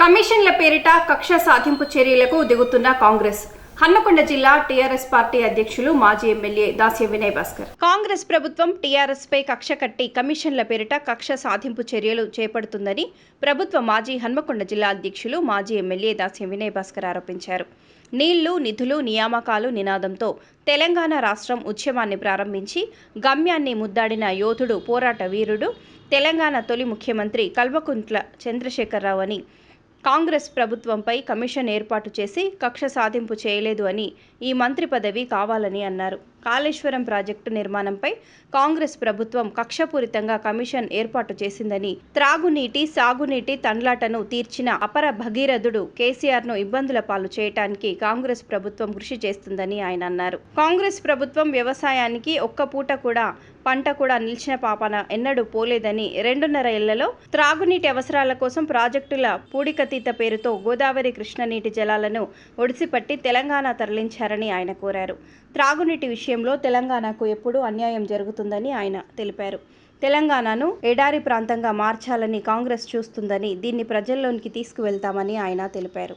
కమిషన్ల పేరిట కక్ష సాధింపు చర్యలకు దిగుతున్న కాంగ్రెస్. హన్మకొండ జిల్లా టీఆర్ఎస్ పార్టీ అధ్యక్షులు మాజీ ఎమ్మెల్యే దాస్య వినయ్ భాస్కర్ కాంగ్రెస్ ప్రభుత్వం టీఆర్ఎస్ పై కక్ష కట్టి కమిషన్ల పేరిట కక్ష సాధింపు చర్యలు చేపడుతుందని ప్రభుత్వ మాజీ హన్మకొండ జిల్లా అధ్యక్షులు మాజీ ఎమ్మెల్యే దాస్య వినయ్ భాస్కర్ ఆరోపించారు. నీళ్ళు నిధులు నియామకాలు నినాదంతో తెలంగాణ రాష్ట్రం ఉద్యమాన్ని ప్రారంభించి గమ్యాన్ని ముద్దాడిన యోధుడు పోరాట వీరుడు తెలంగాణ తొలి ముఖ్యమంత్రి కల్వకుంట్ల చంద్రశేఖరరావు అని కాంగ్రెస్ ప్రభుత్వంపై కమిషన్ ఏర్పాటు చేసి కక్ష సాధింపు చేయలేదు అని ఈ మంత్రి పదవి కావాలని అన్నారు. కాళేశ్వరం ప్రాజెక్టు నిర్మాణంపై కాంగ్రెస్ ప్రభుత్వం కక్షపూరితంగా కమిషన్ ఏర్పాటు చేసిందని త్రాగునీటి సాగునీటి తండ్లాటను తీర్చిన అపర భగీరథుడు కేసీఆర్ను ఇబ్బందుల పాలు చేయటానికి కాంగ్రెస్ ప్రభుత్వం కృషి చేస్తుందని ఆయన అన్నారు. కాంగ్రెస్ ప్రభుత్వం వ్యవసాయానికి ఒక్క పూట కూడా పంట కూడా నిలిచిన పాపన ఎన్నడూ పోలేదని రెండున్నర ఏళ్ళలో త్రాగునీటి అవసరాల కోసం ప్రాజెక్టుల పూడికతీత పేరుతో గోదావరి కృష్ణనీటి జలాలను ఒడిసిపట్టి తెలంగాణ తరలించారని ఆయన కోరారు. త్రాగునీటి విషయం విషయంలో తెలంగాణకు ఎప్పుడూ అన్యాయం జరుగుతుందని ఆయన తెలిపారు. తెలంగాణను ఎడారి ప్రాంతంగా మార్చాలని కాంగ్రెస్ చూస్తుందని దీన్ని ప్రజల్లోనికి తీసుకువెళ్తామని ఆయన తెలిపారు.